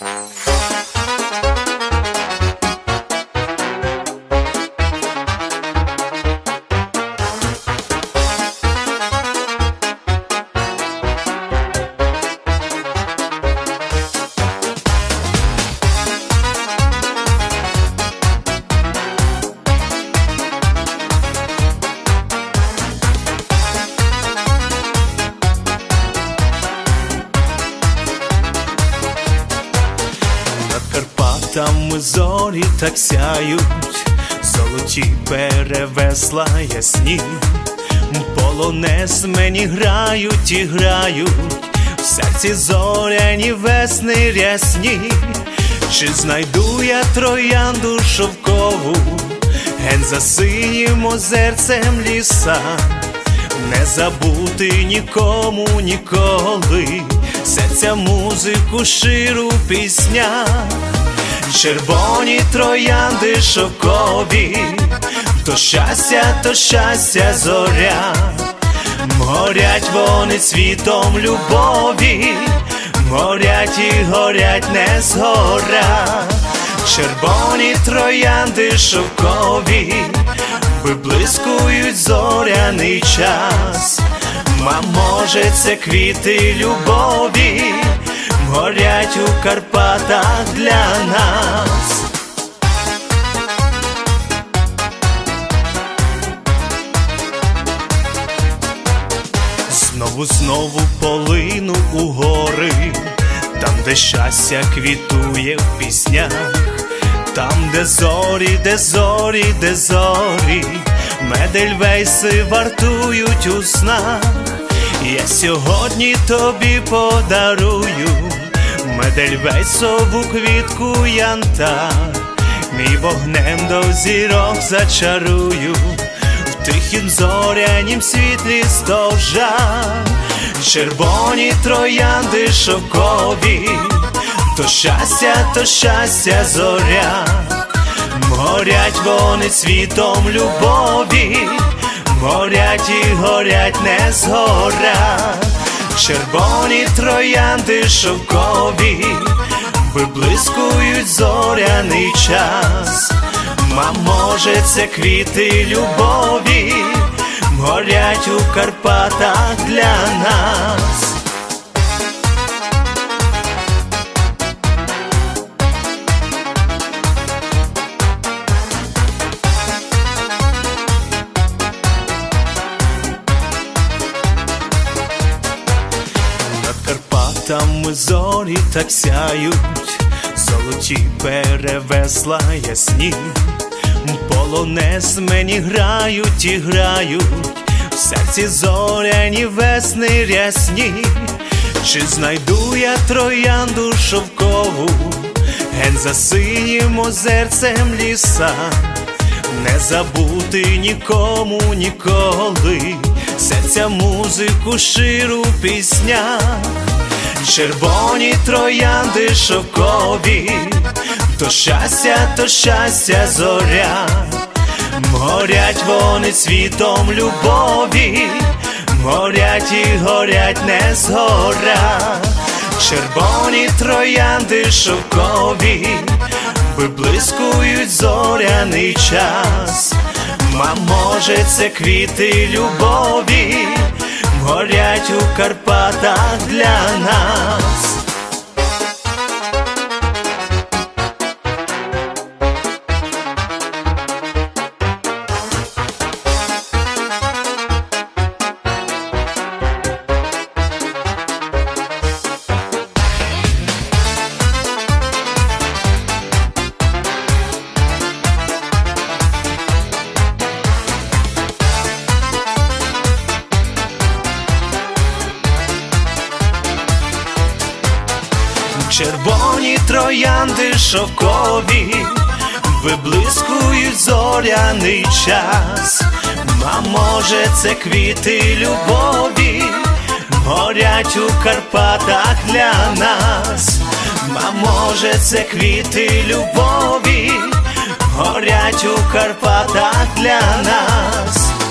Mm-hmm. Карпатами зорі так сяють, золоті перевесла ясні, полонез мені грають і грають, в серці зоряні весни рясні, чи знайду я троянду шовкову, ген за синім озерцем ліса, не забути нікому ніколи, серця музику ширу в піснях, червоні троянди шовкові, то щастя, то щастя зоря, горять вони світом любові, горять і горять не згора, червоні троянди шовкові, виблискують зоряний час. Ма може це квіти любові, горять у Карпатах для нас. Знову, знову полину у гори, там, де щастя квітує в піснях, там, де зорі, де зорі, де зорі, медельвейси вартують у снах. Я сьогодні тобі подарую медельвейсову квітку янтар, мій вогнем до зірок зачарую в тихім зорянім світлі стовжан, червоні троянди шовкові, то щастя, то щастя зоря, горять вони світом любові, горять і горять не згора, червоні троянди шовкові, виблискують зоряний час. Ма може це квіти любові, горять у Карпатах для нас. Карпатами зорі так сяють, золоті перевесла ясні, полонез мені грають і грають, в серці зоряні весни рясні, чи знайду я троянду шовкову, ген за синім озерцем ліса, не забути нікому ніколи, серця музику ширу в піснях, червоні троянди шовкові, то щастя, то щастя зоря, горять вони світом любові, горять і горять не згора, червоні троянди шовкові, виблискують зоряний час. Ма може це квіти любові, горять у Карпатах для нас. Червоні троянди шовкові, виблискують зоряний час. А може це квіти любові, горять у Карпатах для нас. А може це квіти любові, горять у Карпатах для нас.